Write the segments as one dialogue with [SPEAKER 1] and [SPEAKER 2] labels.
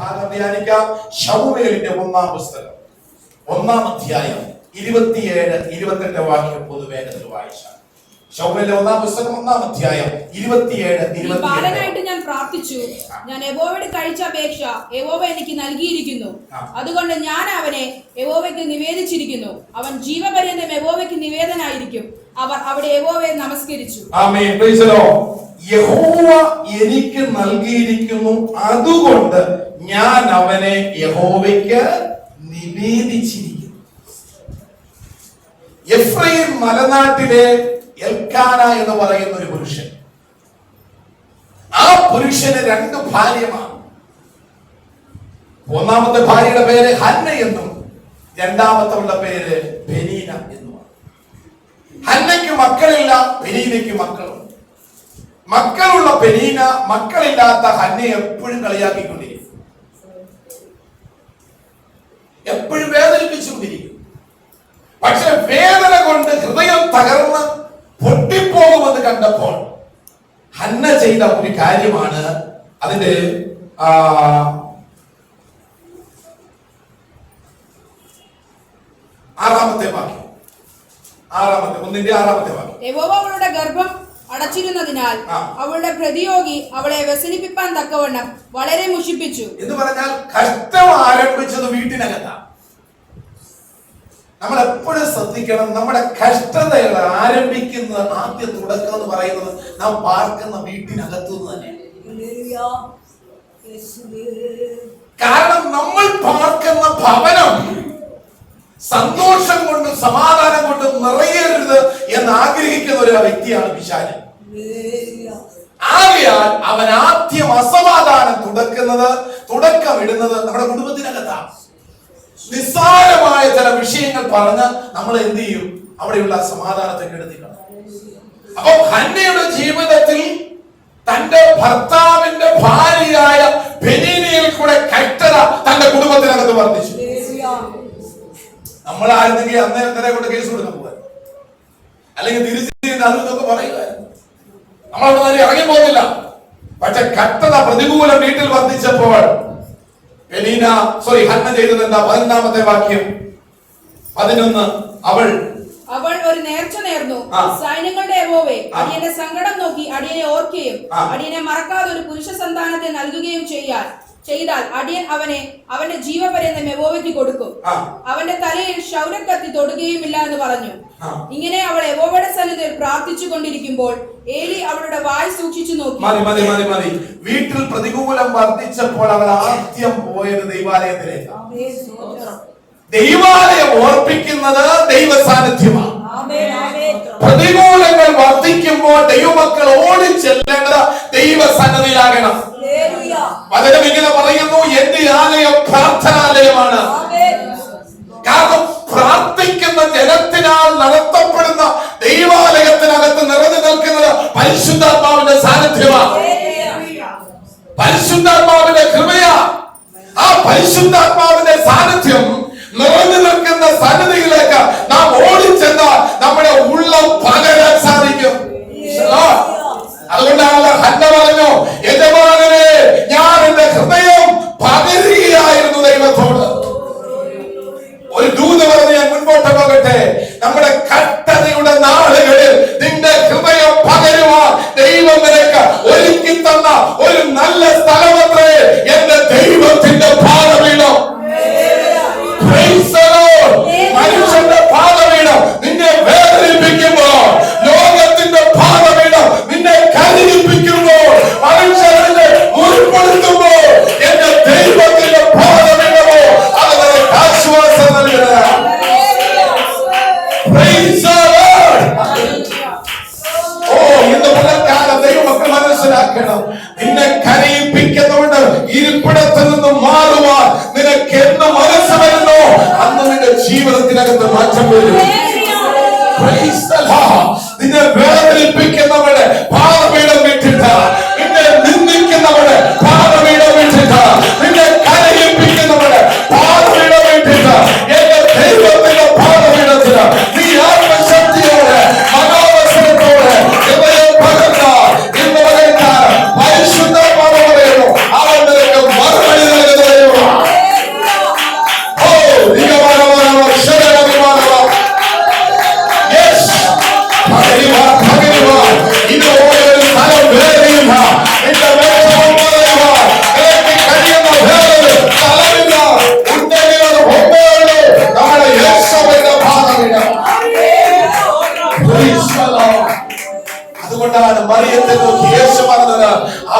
[SPEAKER 1] ഭാഗം ധ്യാനിക്കാം ഷൗവേലിന്റെ ഒന്നാം
[SPEAKER 2] പുസ്തകം ഒന്നാം അധ്യായം ഇരുപത്തിയേഴ് ഇരുപത്തിരണ്ട് വാക്യം പൊതുവേദത്തിൽ വായിച്ച ഷൗലിന്റെ ഒന്നാം പുസ്തകം ഒന്നാം അധ്യായം ഇരുപത്തിയേഴ് ബാലനായിട്ട്
[SPEAKER 1] ഞാൻ പ്രാർത്ഥിച്ചു ഞാൻ യഹോവയോട് കഴിച്ച അപേക്ഷ എവോവ എനിക്ക് നൽകിയിരിക്കുന്നു അതുകൊണ്ട് ഞാൻ അവനെ എവോവയ്ക്ക് നിവേദിച്ചിരിക്കുന്നു അവൻ ജീവപര്യന്തം എവോവയ്ക്ക് നിവേദനായിരിക്കും അവർ അവിടെ യഹോവയെ നമസ്കരിച്ചു
[SPEAKER 2] ആമേൻ യഹോവ എനിക്ക് നൽകിയിരിക്കുന്നു അതുകൊണ്ട് ഞാൻ അവനെ യഹോവയ്ക്ക് നിവേദിച്ചിരിക്കുന്നു എഫ്രൈൻ മലനാട്ടിലെ എൽക്കാന എന്ന് പറയുന്ന ഒരു പുരുഷൻ ആ പുരുഷന് രണ്ട് ഭാര്യമാണ് ഒന്നാമത്തെ ഭാര്യയുടെ പേര് ഹന്ന എന്നും രണ്ടാമത്തെ പേര് ബനീന എന്നുമാണ് ഹന്നയ്ക്ക് മക്കളില്ല ബനീനയ്ക്ക് മക്കളും മക്കളുള്ള പെനീന മക്കളില്ലാത്ത ഹന്നെ എപ്പോഴും കളിയാക്കിക്കൊണ്ടിരിക്കും എപ്പോഴും വേദനിപ്പിച്ചുകൊണ്ടിരിക്കും പക്ഷെ വേദന കൊണ്ട് ഹൃദയം തകർന്ന് പൊട്ടിപ്പോകുമെന്ന് കണ്ടപ്പോൾ ഹന്ന ചെയ്ത ഒരു കാര്യമാണ് അതിന്റെ ആറാമത്തെ വാക്യം ആറാമത്തെ ഒന്നിന്റെ ആറാമത്തെ
[SPEAKER 1] വാക്യം ഗർഭം അടച്ചിരുന്നതിനാൽ അവളുടെ പ്രതിയോഗി അവളെ വ്യസനിപ്പിക്കാൻ തക്കവണ്ണം വളരെ മുഷിപ്പിച്ചു എന്ന് പറഞ്ഞാൽ കഷ്ടം ആരംഭിച്ചത്
[SPEAKER 2] വീട്ടിനകത്താണ് നമ്മൾ എപ്പോഴും ശ്രദ്ധിക്കണം നമ്മുടെ കഷ്ടതകൾ ആരംഭിക്കുന്ന ആദ്യ തുടക്കം എന്ന് പറയുന്നത് നാം പാർക്കുന്ന വീട്ടിനകത്തു നിന്ന് തന്നെയാണ് കാരണം നമ്മൾ പാർക്കുന്ന ഭവനം സന്തോഷം കൊണ്ടും സമാധാനം കൊണ്ടും നിറയരുത് എന്ന് ആഗ്രഹിക്കുന്ന ഒരു വ്യക്തിയാണ് പിശാചി ആകയാൽ അവൻ ആദ്യം അസമാധാനം തുടക്കുന്നത് ഇടുന്നത് നമ്മുടെ കുടുംബത്തിനകത്താണ് നിസ്സാരമായ ചില വിഷയങ്ങൾ പറഞ്ഞ് നമ്മൾ എന്ത് ചെയ്യും അവിടെയുള്ള സമാധാനത്തെ കെടുത്തിക്കണം അപ്പൊ ഹന്നയുടെ ജീവിതത്തിൽ തന്റെ ഭർത്താവിന്റെ ഭാര്യയായ ബെനീനയിൽ കൂടെ കഷ്ടത തന്റെ കുടുംബത്തിനകത്ത് വർദ്ധിച്ചു നമ്മൾ നമ്മളായിരുന്നെങ്കിൽ അന്നേരം തന്നെ കൊണ്ട് കേസ് കൊടുക്കാൻ പോകാൻ അല്ലെങ്കിൽ തിരിച്ച് അതൊക്കെ പറയുമായിരുന്നു നമ്മളവിടെ നിന്ന് ഇറങ്ങി പോകുന്നില്ല പക്ഷെ കട്ടത പ്രതികൂലം വീട്ടിൽ വർദ്ധിച്ചപ്പോൾ എലീന സോറി ഹന്ന ചെയ്തത് എന്താ പതിനൊന്നാമത്തെ വാക്യം പതിനൊന്ന് അവൾ
[SPEAKER 1] അവൾ ഒരു നേർച്ച നേർന്നു സൈന്യങ്ങളുടെ ഏവോവെ അടിയന്റെ സങ്കടം നോക്കി അടിയനെ ഓർക്കുകയും അടിയനെ മറക്കാതെ ഒരു പുരുഷ സന്താനത്തെ നൽകുകയും ചെയ്യാൻ ചെയ്താൽ അടിയൻ അവനെ അവന്റെ ജീവപര്യന്തം എവോവയ്ക്ക് കൊടുക്കും അവന്റെ തലയിൽ ക്ഷൗരക്കത്തി തൊടുകയുമില്ല എന്ന് പറഞ്ഞു ഇങ്ങനെ അവൾ എവോവയുടെ സന്നിധിയിൽ പ്രാർത്ഥിച്ചു കൊണ്ടിരിക്കുമ്പോൾ ഏലി അവളുടെ വായി സൂക്ഷിച്ചു നോക്കി മതി മതി
[SPEAKER 2] മതി വീട്ടിൽ പ്രതികൂലം വർദ്ധിച്ചപ്പോൾ അവൾ ആദ്യം പോയത് ദൈവാലയത്തിലേക്ക്
[SPEAKER 1] ദൈവാലയം ഓർപ്പിക്കുന്നത് ദൈവ സാന്നിധ്യമാണ്
[SPEAKER 2] പ്രതികൂലങ്ങൾ വർദ്ധിക്കുമ്പോൾ ദൈവമക്കൾ ഓടി ചെല്ലേണ്ടത് ദൈവ സന്നദ്ധിയിലാകണം വചനം ഇങ്ങനെ പറയുന്നു എന്റെ ആലയം പ്രാർത്ഥനാലയമാണ് കാരണം പ്രാർത്ഥിക്കുന്ന ജനത്തിനാൽ നടത്തപ്പെടുന്ന ദൈവാലയത്തിനകത്ത് നിറഞ്ഞു നിൽക്കുന്നത് പരിശുദ്ധാത്മാവിന്റെ സാന്നിധ്യമാണ് പരിശുദ്ധാത്മാവിന്റെ കൃപയാ ആ പരിശുദ്ധാത്മാവിന്റെ സാന്നിധ്യം നിറഞ്ഞു നിൽക്കുന്ന സന്നിധിയിലേക്ക് നാം ഓടിച്ചെന്നാൽ നമ്മുടെ ഉള്ളം പകരാൻ സാധിക്കും അതുകൊണ്ടാണല്ലോ ഹന്ന പറഞ്ഞു എന്റെ പ്രകാശം വരും നിന്നെ വേദനിപ്പിക്കുന്നവൻ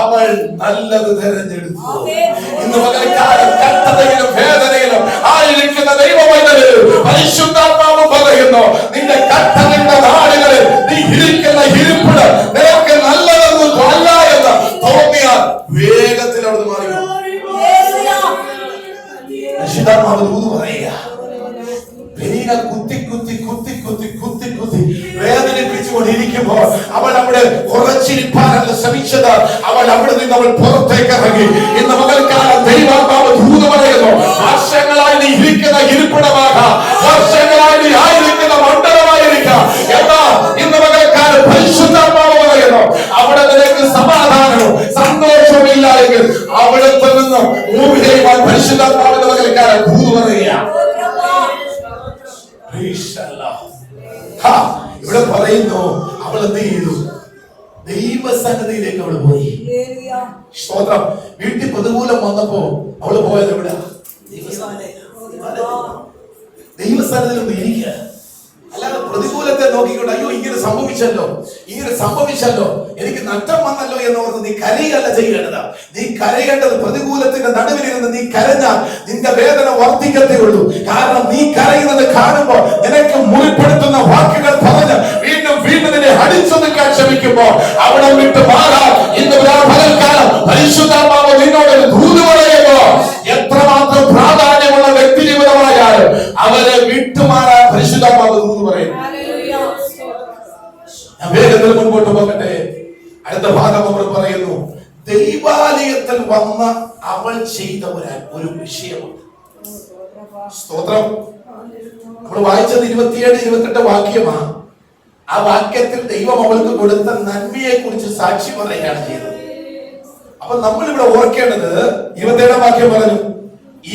[SPEAKER 2] അവൾ നല്ലത് തിരഞ്ഞെടുത്തു ഇന്ന് പകരക്കാരം കട്ടതയിലും വേദനയിലും ആയിരിക്കുന്ന ദൈവമൈതല് പരിശുദ്ധാത്മാവ് പറയുന്നു നിന്റെ കട്ടതയുടെ നാടുകളിൽ നീ ഇരിക്കുന്ന ഇരിപ്പിട് നിനക്ക് നല്ലതൊന്നും അല്ല എന്ന് തോന്നിയാൽ വേഗത്തിൽ അവിടെ മാറി പരിശുദ്ധാത്മാവ് പറയുക കുത്തി കുത്തി കുത്തി കുത്തി കുത്തി ഇരിക്കുമ്പോൾ അവൾ അവിടെ ഉറച്ചിരിപ്പാനല്ല ശ്രമിച്ചത് അവൾ അവിടെ നിന്ന് അവൾ പുറത്തേക്ക് ഇറങ്ങി ഇന്ന് മകൾക്കാലം ദൈവാത്മാവ് ഭൂത പറയുന്നു വർഷങ്ങളായി നീ ഇരിക്കുന്ന ഇരിപ്പിടമാകാം വർഷങ്ങളായി നീ ആയിരിക്കുന്ന മണ്ഡലമായിരിക്കാം എന്നാ ഇന്ന് മകൾക്കാലം പരിശുദ്ധാത്മാവ് പറയുന്നു അവിടെ നിനക്ക് സമാധാനവും സന്തോഷവും എങ്കിൽ അവിടത്തെ നിന്ന് മൂവ് ചെയ്യുവാൻ പരിശുദ്ധാത്മാവിന്റെ മകൾക്കാലം പറയുക ഇവിടെ പറയുന്നു അവൾ എന്ത് ചെയ്തു ദൈവസന്നതിയിലേക്ക് അവൾ പോയി സ്തോത്രം വീട്ടിൽ പ്രതികൂലം വന്നപ്പോ അവള് പോയത് എവിടെ ദൈവസ്ഥാനത്തിൽ ഒന്ന് ഇരിക്കുക അല്ലാതെ പ്രതികൂലത്തെ നോക്കിക്കൊണ്ട് അയ്യോ ഇങ്ങനെ സംഭവിച്ചല്ലോ ഇങ്ങനെ സംഭവിച്ചല്ലോ എനിക്ക് നഷ്ടം വന്നല്ലോ എന്നോർത്ത് നീ കരയല്ല ചെയ്യേണ്ടത് നീ കരയേണ്ടത് പ്രതികൂലത്തിന്റെ നടുവിൽ ഇരുന്ന് നീ കരഞ്ഞാൽ നിന്റെ വേദന വർദ്ധിക്കത്തേ ഉള്ളൂ കാരണം നീ കരയുന്നത് കാണുമ്പോൾ നിനക്ക് മുറിപ്പെടുത്തുന്ന വാക്കുകൾ പറഞ്ഞ് വീണ്ടും വീണ്ടും നിന്നെ അടിച്ചു നിൽക്കാൻ ശ്രമിക്കുമ്പോൾ അവിടെ വിട്ട് മാറാൻ ഇന്ന് പകൽക്കാലം പരിശുദ്ധാത്മാവ് നിന്നോട്
[SPEAKER 1] എത്രമാത്രം പ്രാധാന്യമുള്ള വ്യക്തി ജീവിതമായാലും
[SPEAKER 2] അവരെ വിട്ടുമാറാൻ പരിശുദ്ധാത്മാവ് വേഗത്തിൽ മുൻപോട്ട് പോകട്ടെ അടുത്ത ഭാഗം അവർ പറയുന്നു ദൈവാലയത്തിൽ വന്ന അവൾ ചെയ്ത ഒരു വിഷയമുണ്ട് സ്തോത്രം നമ്മൾ വായിച്ചത് ഇരുപത്തിയേഴ് ഇരുപത്തെട്ട് വാക്യമാണ് ആ വാക്യത്തിൽ ദൈവം അവൾക്ക് കൊടുത്ത നന്മയെ കുറിച്ച് സാക്ഷി പറയുകയാണ് ചെയ്തത് അപ്പൊ നമ്മൾ ഇവിടെ ഓർക്കേണ്ടത് ഇരുപത്തേഴാം വാക്യം പറഞ്ഞു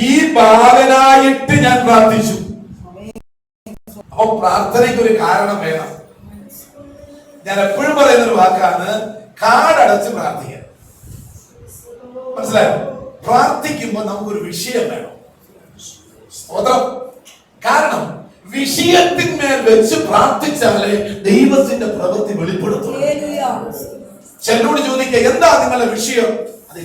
[SPEAKER 2] ഈ ബാലനായിട്ട് ഞാൻ പ്രാർത്ഥിച്ചു അപ്പൊ പ്രാർത്ഥനയ്ക്ക് ഒരു കാരണം വേണം ഞാൻ എപ്പോഴും പറയുന്ന ഒരു വാക്കാണ് കാടടച്ച് പ്രാർത്ഥിക്കുക മനസ്സിലായോ പ്രാർത്ഥിക്കുമ്പോൾ നമുക്കൊരു വിഷയം വേണം സ്തോത്രം കാരണം വിഷയത്തിന്മേൽ വെച്ച് പ്രാർത്ഥിച്ചാലേ ദൈവത്തിന്റെ പ്രവൃത്തി വെളിപ്പെടുത്തും
[SPEAKER 1] ചെല്ലോട് ചോദിക്ക
[SPEAKER 2] എന്താ നിങ്ങളുടെ വിഷയം അത്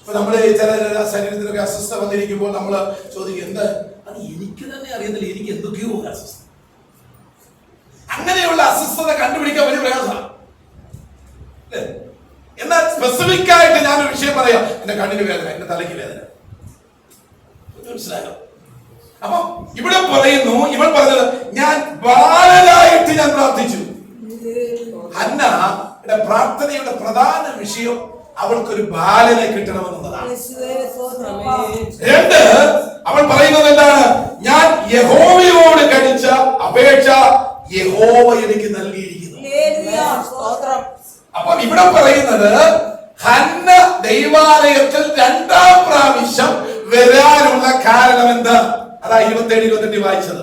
[SPEAKER 2] ഇപ്പൊ നമ്മള് ചില ശരീരത്തിലൊക്കെ അസ്വസ്ഥ വന്നിരിക്കുമ്പോൾ നമ്മൾ ചോദിക്കും എന്താ അത് എനിക്ക് തന്നെ അറിയുന്നില്ല എനിക്ക് എന്തൊക്കെയോ അസ്വസ്ഥ അങ്ങനെയുള്ള അസ്വസ്ഥത കണ്ടുപിടിക്കാൻ വലിയ പ്രയാസമാണ് എന്നാൽ സ്പെസിഫിക് ആയിട്ട് ഞാൻ ഒരു വിഷയം പറയാം എന്റെ കണ്ണിന് വേദന എന്റെ തലയ്ക്ക് വേദന മനസ്സിലായോ അപ്പൊ ഇവിടെ പറയുന്നു ഇവൾ പറഞ്ഞത് ഞാൻ ബാലനായിട്ട് ഞാൻ പ്രാർത്ഥിച്ചു അന്ന പ്രാർത്ഥനയുടെ പ്രധാന വിഷയം അവൾക്കൊരു ബാലനെ കിട്ടണമെന്നുള്ളതാണ് അവൾ പറയുന്നത് എന്താണ് ഞാൻ യഹോവയോട് കഴിച്ച അപേക്ഷ യഹോവ എനിക്ക് നൽകിയിരിക്കുന്നു അപ്പം ഇവിടെ പറയുന്നത് ഹന്ന ദൈവാലയത്തിൽ രണ്ടാം പ്രാവശ്യം വരാനുള്ള കാരണം എന്താ അതാ ഇരുപത്തേഴ് ഇരുപത്തെട്ടി വായിച്ചത്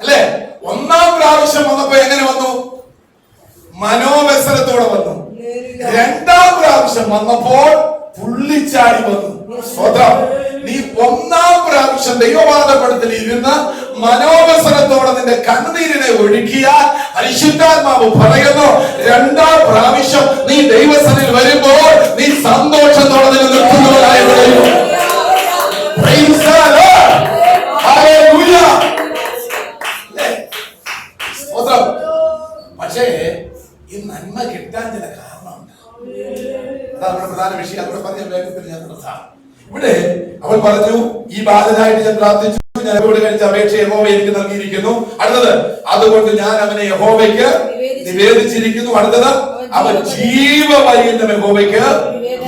[SPEAKER 2] അല്ലേ ഒന്നാം പ്രാവശ്യം വന്നപ്പോ എങ്ങനെ വന്നു മനോവ്യസനത്തോടെ വന്നു രണ്ടാം പ്രാവശ്യം വന്നപ്പോൾ പുള്ളിച്ചാടി വന്നു സ്വതം നീ ഒന്നാം പ്രാവശ്യം ദൈവവാദപ്പെടുത്തിൽ ഇരുന്ന് മനോവസരത്തോടെ നിന്റെ കണ്ണുനീരിനെ ഒഴുക്കിയാൽ പരിശുദ്ധാത്മാവ് പറയുന്നു രണ്ടാം പ്രാവശ്യം നീ ദൈവസനിൽ വരുമ്പോൾ നീ സന്തോഷത്തോടെ നിലനിർത്തുന്നവരായി പറഞ്ഞു ഈ ബാലനായിട്ട് ഞാൻ പ്രാർത്ഥിച്ചു ഞാൻ ഇവിടെ കഴിച്ച അപേക്ഷ യഹോവ എനിക്ക് നൽകിയിരിക്കുന്നു അടുത്തത് അതുകൊണ്ട് ഞാൻ അവനെ യഹോവയ്ക്ക് നിവേദിച്ചിരിക്കുന്നു അടുത്തത് അവൻ ജീവപര്യന്തം യഹോവയ്ക്ക്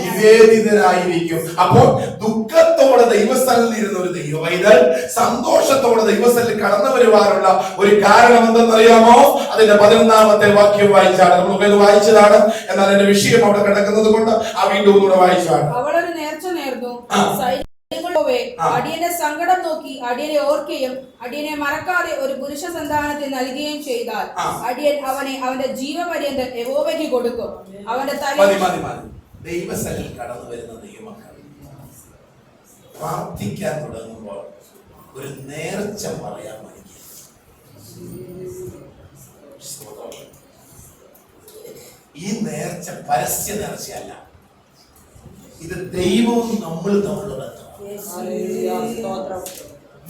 [SPEAKER 2] നിവേദിതനായിരിക്കും അപ്പോൾ ദുഃഖത്തോടെ ദൈവസ്ഥലിൽ ഇരുന്ന ഒരു ദൈവവൈതൽ സന്തോഷത്തോടെ ദൈവസ്ഥലിൽ കടന്നു വരുവാനുള്ള ഒരു കാരണം എന്തെന്നറിയാമോ അതിന്റെ പതിനൊന്നാമത്തെ വാക്യം വായിച്ചാണ് നമ്മൾ ഇത് വായിച്ചതാണ് എന്നാൽ എന്റെ വിഷയം അവിടെ കിടക്കുന്നത് കൊണ്ട് ആ വീണ്ടും കൂടെ വായിച്ചാണ്
[SPEAKER 1] യഹോവേ അടിയനെ സങ്കടം നോക്കി അടിയനെ ഓർക്കുകയും അടിയനെ മറക്കാതെ ഒരു പുരുഷ സന്താനത്തെ നൽകുകയും ചെയ്താൽ അടിയൻ അവനെ അവന്റെ ജീവപര്യന്തം യഹോവയ്ക്ക് കൊടുക്കും അവന്റെ തല
[SPEAKER 2] കടന്നു വരുന്ന ദൈവമക്കൾ പ്രാർത്ഥിക്കാൻ തുടങ്ങുമ്പോൾ ഒരു നേർച്ച പറയാൻ ഈ നേർച്ച പരസ്യ നേർച്ചയല്ല ഇത് ദൈവവും നമ്മൾ തമ്മിലുള്ള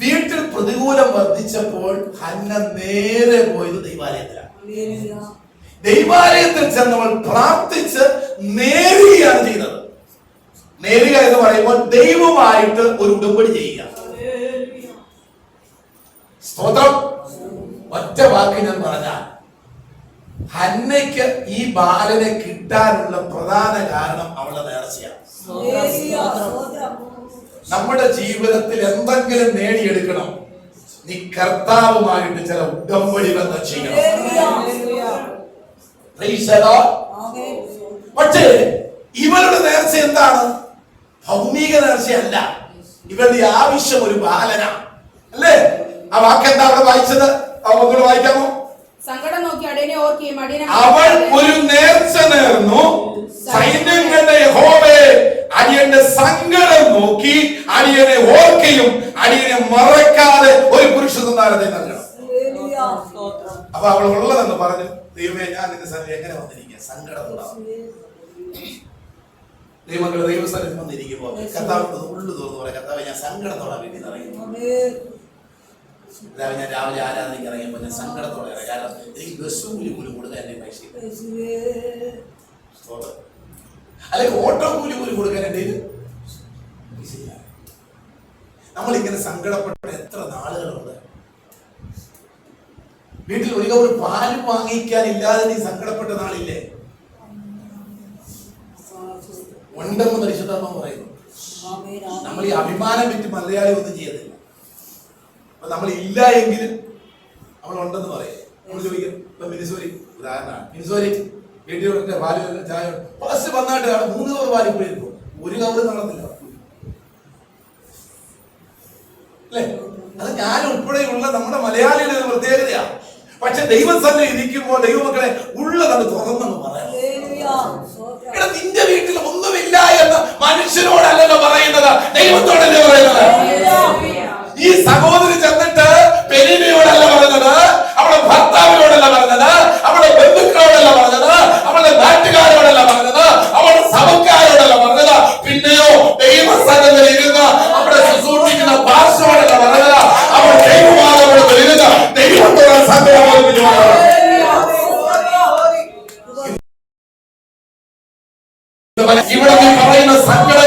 [SPEAKER 2] വീട്ടിൽ പ്രതികൂലം വർദ്ധിച്ചപ്പോൾ ഹന്ന നേരെ പോയത് ദൈവാലയത്തിലാണ് ദൈവാലയത്തിൽ ചെന്നവൾ പ്രാർത്ഥിച്ച് നേരുകയാണ് ചെയ്തത് നേരുക എന്ന് പറയുമ്പോൾ ദൈവമായിട്ട് ഒരു ഉടമ്പടി ചെയ്യുക സ്തോത്രം ഒറ്റ വാക്ക് ഞാൻ പറഞ്ഞാൽ ഹന്നയ്ക്ക് ഈ ബാലനെ കിട്ടാനുള്ള പ്രധാന കാരണം അവളുടെ നേർച്ചയാണ് നമ്മുടെ ജീവിതത്തിൽ എന്തെങ്കിലും നേടിയെടുക്കണം നീ കർത്താവുമായിട്ട് ചില ഉടമ്പടി വന്ന ചെയ്യണം പക്ഷേ ഇവരുടെ നേർച്ച എന്താണ് ഭൗമിക നേർച്ചയല്ല ഇവരുടെ ആവശ്യം ഒരു ബാലന അല്ലേ ആ വാക്കെന്താ അവിടെ വായിച്ചത് അവങ്ങളോട് വായിക്കാമോ
[SPEAKER 1] സങ്കടം നോക്കി അടിയനെ ഓർക്കുകയും അവൾ
[SPEAKER 2] ഒരു നേർച്ച നേർന്നു സൈന്യങ്ങൾ സങ്കടം നോക്കി അടിയനെ ഓർക്കയും അടിയനെ മറക്കാതെ ഒരു പുരുഷത്വം ആരാധന നൽകണം അപ്പൊ അവൾ ഉള്ളതെന്ന് പറഞ്ഞു ദൈവമേ ഞാൻ നിന്റെ സന്നിധി എങ്ങനെ വന്നിരിക്കുക സങ്കടം ദൈവങ്ങൾ ദൈവസ്ഥലത്ത് വന്നിരിക്കുമ്പോൾ കർത്താവ് ഉള്ളു തോന്നുന്നു പറയാം കർത്താവ് ഞാൻ സങ്കടത്തോടെ വീട്ടിൽ നിറയുന്നു
[SPEAKER 1] കർത്താവ് ഞാൻ രാവിലെ ആരാധനയ്ക്ക് ഇറങ്ങിയപ്പോ ഞാൻ സങ്കടത്തോടെ
[SPEAKER 2] ഇറങ്ങി കാരണം എനിക്ക് ബസ്സും കൂലി കൂലി കൊടുക്കാൻ എന്റെ പൈസ അല്ലെങ്കിൽ ഓട്ടോ കൂലി കൂലി കൊടുക്കാൻ എന്റെ നമ്മളിങ്ങനെ സങ്കടപ്പെട്ട എത്ര നാളുകളുണ്ട് വീട്ടിൽ ഒരു കവർ പാൽ വാങ്ങിക്കാൻ ഇല്ലാതെ നീ സങ്കടപ്പെട്ട നാളില്ലേ
[SPEAKER 1] ഉണ്ടെന്ന് പരിശുദ്ധ പറയുന്നു നമ്മൾ ഈ അഭിമാനം
[SPEAKER 2] വിറ്റ് മലയാളി ഒന്നും ചെയ്യത്തില്ല അപ്പൊ നമ്മൾ ഇല്ല എങ്കിലും നമ്മൾ ഉണ്ടെന്ന് പറയും നമ്മൾ ചോദിക്കും ഇപ്പൊ മിനിസോരി ഉദാഹരണമാണ് മിനിസോരി വീട്ടിൽ പാല് ചായ ഫസ്റ്റ് വന്നായിട്ട് മൂന്ന് കവർ പാലിപ്പോയിരിക്കും ഒരു കവർ നടന്നില്ല അല്ലേ അത് ഞാൻ ഉൾപ്പെടെയുള്ള നമ്മുടെ മലയാളിയുടെ പ്രത്യേകതയാണ് പക്ഷെ തന്നെ ഇരിക്കുമ്പോൾ ദൈവമക്കളെ ഉള്ളതാണ് തുറന്നെന്ന് പറയാം നിന്റെ വീട്ടിൽ ഒന്നുമില്ല എന്ന് മനുഷ്യനോടല്ലല്ലോ പറയുന്നത് ദൈവത്തോടല്ലേ പറയുന്നത് ഈ സഹോദരൻ
[SPEAKER 1] ఇవ్వడం ఎవరైనా సంఖ్య